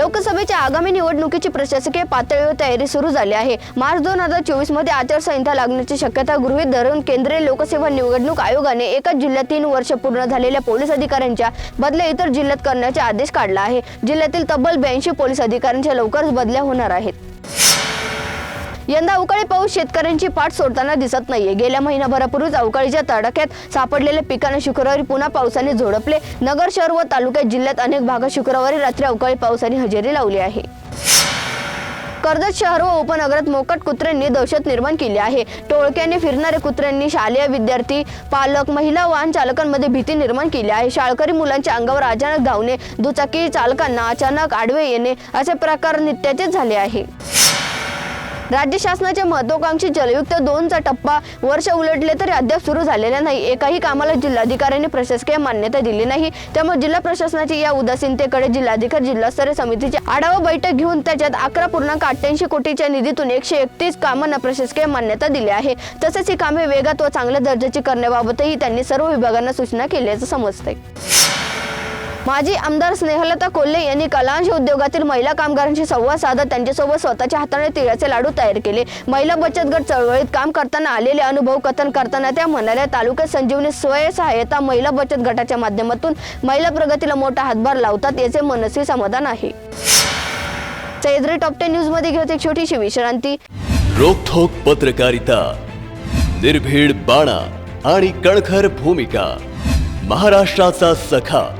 लोकसभेच्या आगामी निवडणुकीची प्रशासकीय पातळीवर तयारी सुरू झाली आहे. मार्च दोन हजार चोवीसमध्ये आचारसंहिता लागण्याची शक्यता गृहीत धरून केंद्रीय लोकसेवा निवडणूक आयोगाने एकाच जिल्ह्यात तीन वर्ष पूर्ण झालेल्या पोलीस अधिकाऱ्यांच्या बदल्या इतर जिल्ह्यात करण्याचा आदेश काढला आहे. जिल्ह्यातील तब्बल ब्याऐंशी पोलीस अधिकाऱ्यांच्या लवकरच बदल्या होणार आहेत. यंदा अवकाळी पाऊस शेतकऱ्यांची पाठ सोडताना दिसत नाहीये. गेल्या महिनाभरापूर्वीच अवकाळीच्या तडाख्यात सापडलेल्या पिकांना शुक्रवारी पुन्हा पावसाने झोडपले. नगर शहर व तालुक्यात जिल्ह्यात अनेक भागात शुक्रवारी रात्री अवकाळी पावसाने हजेरी लावली आहे. कर्जत शहर व उपनगरात मोकट कुत्र्यांनी दहशत निर्माण केली आहे. टोळक्याने फिरणाऱ्या कुत्र्यांनी शालेय विद्यार्थी पालक महिला वाहन चालकांमध्ये भीती निर्माण केली आहे. शाळकरी मुलांच्या अंगावर अचानक धावणे दुचाकी चालकांना अचानक आडवे येणे असे प्रकार नित्याचेच झाले आहे. राज्य शासनाच्या महत्वाकांक्षी जलयुक्त दोनचा टप्पा वर्ष उलटले तरी अद्याप सुरू झालेला नाही. एकाही कामाला जिल्हाधिकाऱ्यांनी प्रशासकीय मान्यता दिली नाही. त्यामुळे जिल्हा प्रशासनाची या उदासीनतेकडे जिल्हाधिकारी जिल्हास्तरीय समितीची आढावा बैठक घेऊन त्याच्यात अकरा पूर्णांक अठ्ठ्याऐंशी कोटीच्या निधीतून एकशे एकतीस कामांना प्रशासकीय मान्यता दिली आहे. तसेच ही कामे वेगात व चांगल्या दर्जाची करण्याबाबतही त्यांनी सर्व विभागांना सूचना केल्याचं समजतंय. माजी आमदार स्नेहलता कोल्हे यांनी कलांश उद्योगातील महिला कामगारांशी संवाद साधत त्यांच्यासोबत स्वतःच्या हाताने तिळाचे लाडू तयार केले. महिला बचत गट चळवळीत काम करताना आलेले अनुभव कथन करताना त्या म्हणाल्या तालुक्यात संजीवनी स्वयंसहायता महिला बचत गटाच्या माध्यमातून महिला प्रगतीला मोठा हातभार लावतात याचे मनस्वी समाधान आहे. सह्याद्री टॉप टेन न्यूजमध्ये घेऊन एक छोटीशी विश्रांती. रोखोक पत्रकारिता निर्भीड बाणा आणि कणखर भूमिका महाराष्ट्राचा सखा.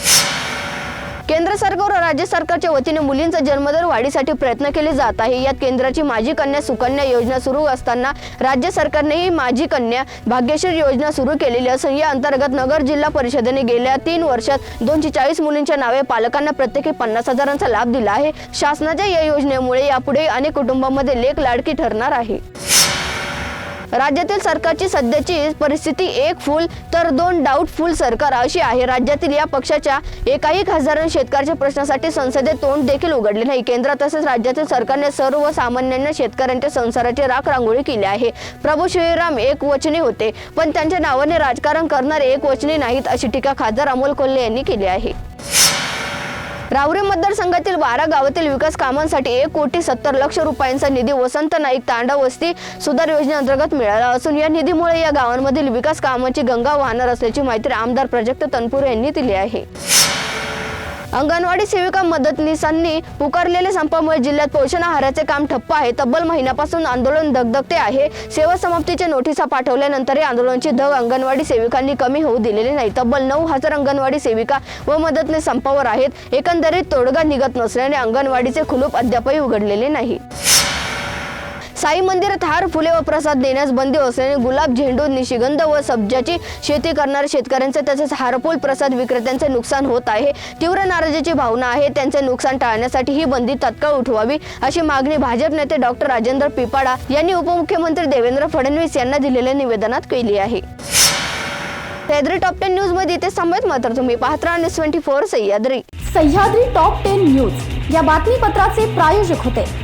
केंद्र सरकार व राज्य सरकारच्या वतीने मुलींचा जन्मदर वाढीसाठी प्रयत्न केले जात आहे. यात केंद्राची माझी कन्या सुकन्या योजना सुरू असताना राज्य सरकारनेही माझी कन्या भाग्यश्री योजना सुरू केलेली असून या अंतर्गत नगर जिल्हा परिषदेने गेल्या तीन वर्षात दोनशे चाळीस मुलींच्या नावे पालकांना प्रत्येकी पन्नास हजारांचा लाभ दिला आहे. शासनाच्या या योजनेमुळे यापुढे अनेक कुटुंबांमध्ये लेख लाडकी ठरणार आहे. राज्यातील सरकारची सध्याची परिस्थिती एक फुल तर दोन डाऊटफुल सरकार अशी आहे. राज्यातील या पक्षाच्या एकाही खासदारांनी शेतकऱ्याच्या प्रश्नासाठी संसदेत तोंड देखील उघडले नाही. केंद्र तसेच राज्यातील सरकारने सर्वसामान्यांना शेतकऱ्यांच्या संसाराची राख रांगोळी केली आहे. प्रभू श्रीराम एक वचनी होते पण त्यांच्या नावाने राजकारण करणारे एक वचनी नाहीत अशी टीका खासदार अमोल कोल्हे यांनी केली आहे. रावरी मतदारसंघातील बारा गावातील विकास कामांसाठी एक कोटी सत्तर लक्ष रुपयांचा निधी वसंत नाईक तांडा वस्ती सुधार योजनेअंतर्गत मिळाला असून या निधीमुळे या गावांमधील विकास कामाची गंगा वाहणार असल्याची माहिती आमदार प्राजक्त तनपुरे यांनी दिली आहे. अंगणवाडी सेविका मदतनीसांनी पुकारलेल्या संपामुळे जिल्ह्यात पोषण आहाराचे काम ठप्प आहे. तब्बल महिन्यापासून आंदोलन धगधगते आहे. सेवा समाप्तीच्या नोटिसा पाठवल्यानंतरही आंदोलनाची धग अंगणवाडी सेविकांनी कमी होऊ दिलेली नाही. तब्बल नऊ हजार अंगणवाडी सेविका व मदतनीस संपावर आहेत. एकंदरीत तोडगा निघत नसल्याने अंगणवाडीचे खुलूप अद्यापही उघडलेले नाही. साई मंदिरात हार फुले व प्रसाद देण्यास बंदी असल्याने गुलाब झेंडू निशिगंध व सब्जाची शेती करणाऱ्या शेतकऱ्यांचे तसेच हारफुल प्रसाद विक्रेत्यांचे नुकसान होत आहे. तीव्र नाराजीची भावना आहे. त्यांचे नुकसान टाळण्यासाठी ही बंदी तत्काळ उठवावी अशी मागणी भाजप नेते डॉक्टर राजेंद्र पिपाडा यांनी उपमुख्यमंत्री देवेंद्र फडणवीस यांना दिलेल्या निवेदनात केली आहे. सह्याद्री टॉप टेन न्यूजमध्ये इथे थांबत मात्र तुम्ही पाहत राहा. News twenty four Sahyadri. Sahyadri top ten news. या बातमीपत्राचे प्रायोजक होते.